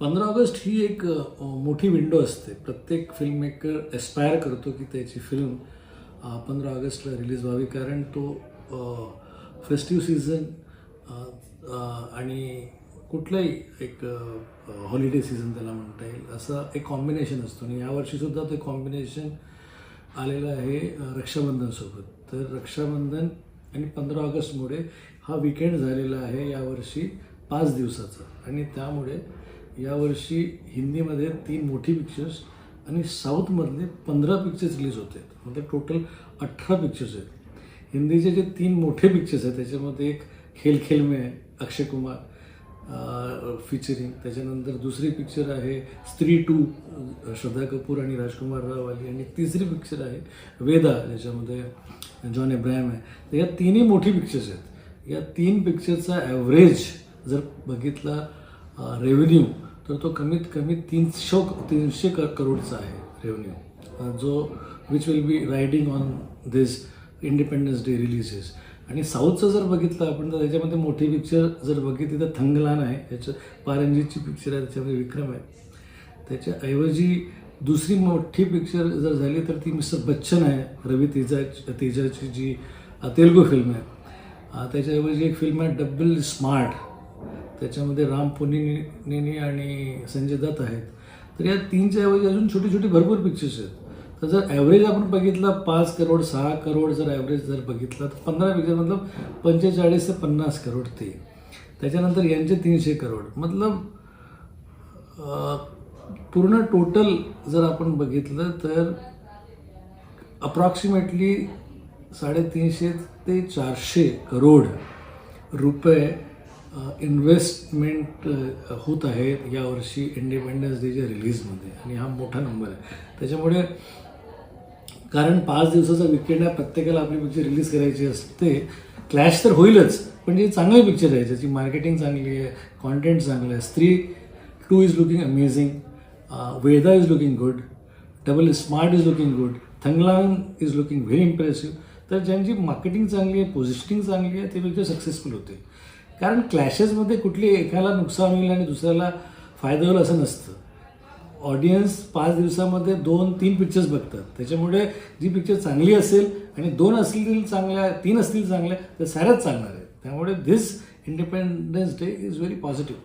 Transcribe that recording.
पंधरा ऑगस्ट ही एक मोठी विंडो असते. प्रत्येक फिल्ममेकर एस्पायर करतो की त्याची फिल्म पंधरा ऑगस्टला रिलीज व्हावी. कारण तो फेस्टिव्ह सीझन आणि कुठलाही एक हॉलिडे सीझन त्याला म्हणता येईल. असं एक कॉम्बिनेशन असतो. आणि यावर्षीसुद्धा ते कॉम्बिनेशन आलेलं आहे रक्षाबंधनसोबत तर रक्षाबंधन आणि पंधरा ऑगस्टमुळे हा विकेंड झालेला आहे यावर्षी पाच दिवसाचा. आणि त्यामुळे यावर्षी हिंदीमध्ये तीन मोठी पिक्चर्स आणि साऊथमधले पंधरा पिक्चर्स रिलीज होते. म्हणजे टोटल अठरा पिक्चर्स आहेत. हिंदीचे जे तीन मोठे पिक्चर्स आहेत त्याच्यामध्ये एक खेल खेल में आहे अक्षय कुमार फीचरिंग त्याच्यानंतर दुसरी पिक्चर आहे स्त्री टू श्रद्धा कपूर आणि राजकुमार राव आली आणि तिसरी पिक्चर आहे वेदा ज्याच्यामध्ये जॉन एब्राहिम आहे. तर या तिन्ही मोठी पिक्चर्स आहेत. या तीन पिक्चरचा ॲव्हरेज जर बघितला रेव्हेन्यू तर तो कमीत कमी तीनशे तीनशे करोडचा आहे रेव्हन्यू जो which will be riding on this independence day releases आणि साऊथचं जर बघितलं आपण तर त्याच्यामध्ये मोठी पिक्चर जर बघितली तर थंगलान आहे. त्याचं पारंजीची पिक्चर आहे त्याच्यामध्ये विक्रम आहे. त्याच्याऐवजी दुसरी मोठी पिक्चर जर झाली तर ती मिस्टर बच्चन आहे रवी तेजा तेजाची जी तेलुगू फिल्म आहे. त्याच्याऐवजी एक फिल्म आहे डबल स्मार्ट. त्याच्यामध्ये राम पुनिनेनी आणि संजय दत्त आहेत. तर या तीनच्या ऐवजी अजून छोटी छोटी भरपूर पिक्चर्स आहेत. तर जर ॲव्हरेज आपण बघितला पाच करोड सहा करोड जर ॲव्हरेज जर बघितला तर पंधरा पिक्चर मतलब पंचेचाळीस ते पन्नास करोड ते. त्याच्यानंतर यांचे तीनशे करोड. मतलब पूर्ण टोटल जर आपण बघितलं तर अप्रॉक्सिमेटली साडेतीनशे ते चारशे करोड रुपये इन्व्हेस्टमेंट होत आहे. यावर्षी इंडिपेंडन्स डेच्या रिलीजमध्ये आणि हा मोठा नंबर आहे. त्याच्यामुळे कारण पाच दिवसाचा विकेंड आहे प्रत्येकाला आपली पिक्चर रिलीज करायची असते. क्लॅश तर होईलच पण जी चांगली पिक्चर आहे. ज्याची मार्केटिंग चांगली आहे कॉन्टेंट चांगलं आहे. Stree two is looking amazing Vedaa is looking good double smart is looking good Thangalaan is looking very impressive तर ज्यांची मार्केटिंग चांगली आहे पोझिशनिंग चांगली आहे ते पिक्चर सक्सेसफुल होते. कारण क्लॅशेसमध्ये कुठली एकाला नुकसान होईल आणि दुसऱ्याला फायदा होईल असं नसतं. ऑडियन्स पाच दिवसामध्ये दोन तीन पिक्चर्स बघतात. त्याच्यामुळे जी पिक्चर चांगली असेल आणि दोन असतील चांगल्या तीन असतील चांगल्या तर साऱ्याच चांगणार आहेत. त्यामुळे this independence day is very positive